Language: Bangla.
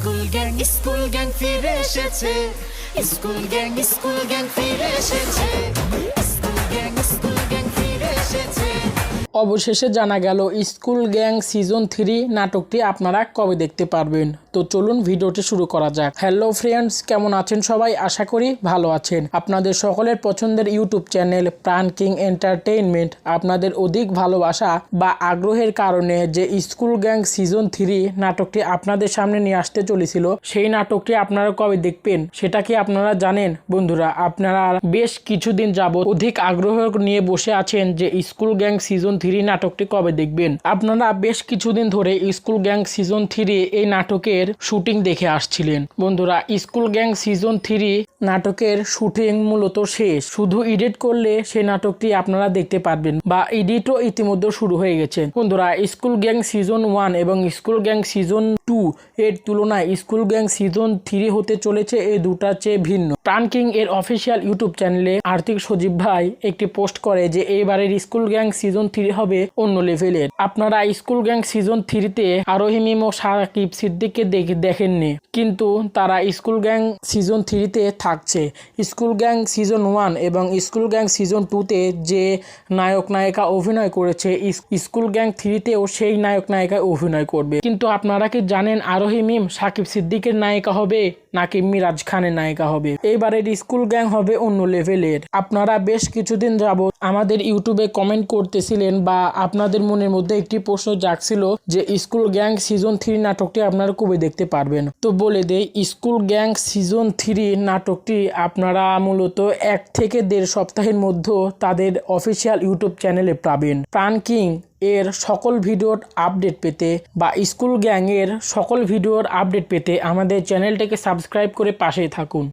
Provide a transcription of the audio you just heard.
স্কুল গ্যাং স্কুল গ্যাং ফিরে এসেছে। স্কুল গ্যাং স্কুল গ্যাং ফিরে এসেছে। স্কুল গ্যাং স্কুল গ্যাং ফিরে এসেছে। অবশেষে জানা গেল, স্কুল গ্যাং সিজন থ্রি নাটকটি আপনারা কবে দেখতে পারবেন? তো চলুন ভিডিওটি শুরু করা যাক। হ্যালো ফ্রেন্ডস কেমন আছেন সবাই? আশা করি ভালো আছেন। আপনাদের সকলের পছন্দের YouTube channel Pran king entertainment. আপনাদের অধিক ভালোবাসা বা আগ্রহের কারণে যে স্কুল গ্যাং সিজন থ্রি নাটকটি আপনাদের সামনে নিয়ে আসতে চলেছিল, সেই নাটকটি আপনারা কবে দেখবেন সেটা কি আপনারা জানেন? বন্ধুরা, আপনারা বেশ কিছুদিন যাবত অধিক আগ্রহ নিয়ে বসে আছেন যে স্কুল গ্যাং সিজন থ্রি নাটকটি কবে দেখবেন। আপনারা বেশ কিছুদিন ধরে স্কুল গ্যাং সিজন থ্রি এই নাটকের শুটিং দেখে আসছিলেন। বন্ধুরা স্কুল গ্যাং সিজন থ্রি নাটকের শুটিং মূলত শেষ। শুধু এডিট করলে সেই নাটকটি আপনারা দেখতে পারবেন বা এডিটও ইতিমধ্যে শুরু হয়ে গেছে। বন্ধুরা, স্কুল গ্যাং সিজন ওয়ান এবং স্কুল গ্যাং সিজন টু এর তুলনায় স্কুল গ্যাং সিজন থ্রি হতে চলেছে এই দুটার চেয়ে ভিন্ন। প্রাণ কিং এর অফিসিয়াল ইউটিউব চ্যানেলে আর্থিক সজীব ভাই একটি পোস্ট করে যে এইবারের স্কুল গ্যাং সিজন থ্রি হবে অন্য লেভেলের। আপনারা স্কুল গ্যাং সিজন থ্রিতে আরোহী মিম ও সাকিব সিদ্দিককে দেখে, দেখেননি। কিন্তু তারা স্কুল গ্যাং সিজন থ্রিতে থাকছে। স্কুল গ্যাং সিজন ওয়ান এবং স্কুল গ্যাং সিজন টুতে যে নায়ক নায়িকা অভিনয় করেছে স্কুল গ্যাং থ্রিতেও সেই নায়ক নায়িকায় অভিনয় করবে। কিন্তু আপনারা কি জানেন আরোহী মিম সাকিব সিদ্দিকের নায়িকা হবে? নাকি মিরাজ খানের নায়িকা হবে। এইবারের স্কুল গ্যাং হবে অন্য লেভেলের। আপনারা বেশ কিছুদিন যাবত আমাদের ইউটিউবে কমেন্ট করতেছিলেন বা আপনাদের মনের মধ্যে একটি প্রশ্ন জাগছিল যে স্কুল গ্যাং সিজন থ্রি নাটকটি আপনারা কবে দেখতে পারবেন? তো বলে দেই, স্কুল গ্যাং সিজন থ্রি নাটকটি আপনারা মূলত এক থেকে দেড় সপ্তাহের মধ্যে তাদের অফিসিয়াল ইউটিউব চ্যানেলে পাবেন। প্রাণ কিং এর সকল ভিডিওর আপডেট পেতে বা স্কুল গ্যাংয়ের সকল ভিডিওর আপডেট পেতে আমাদের চ্যানেলটিকে সাবস্ক্রাইব করে পাশে থাকুন।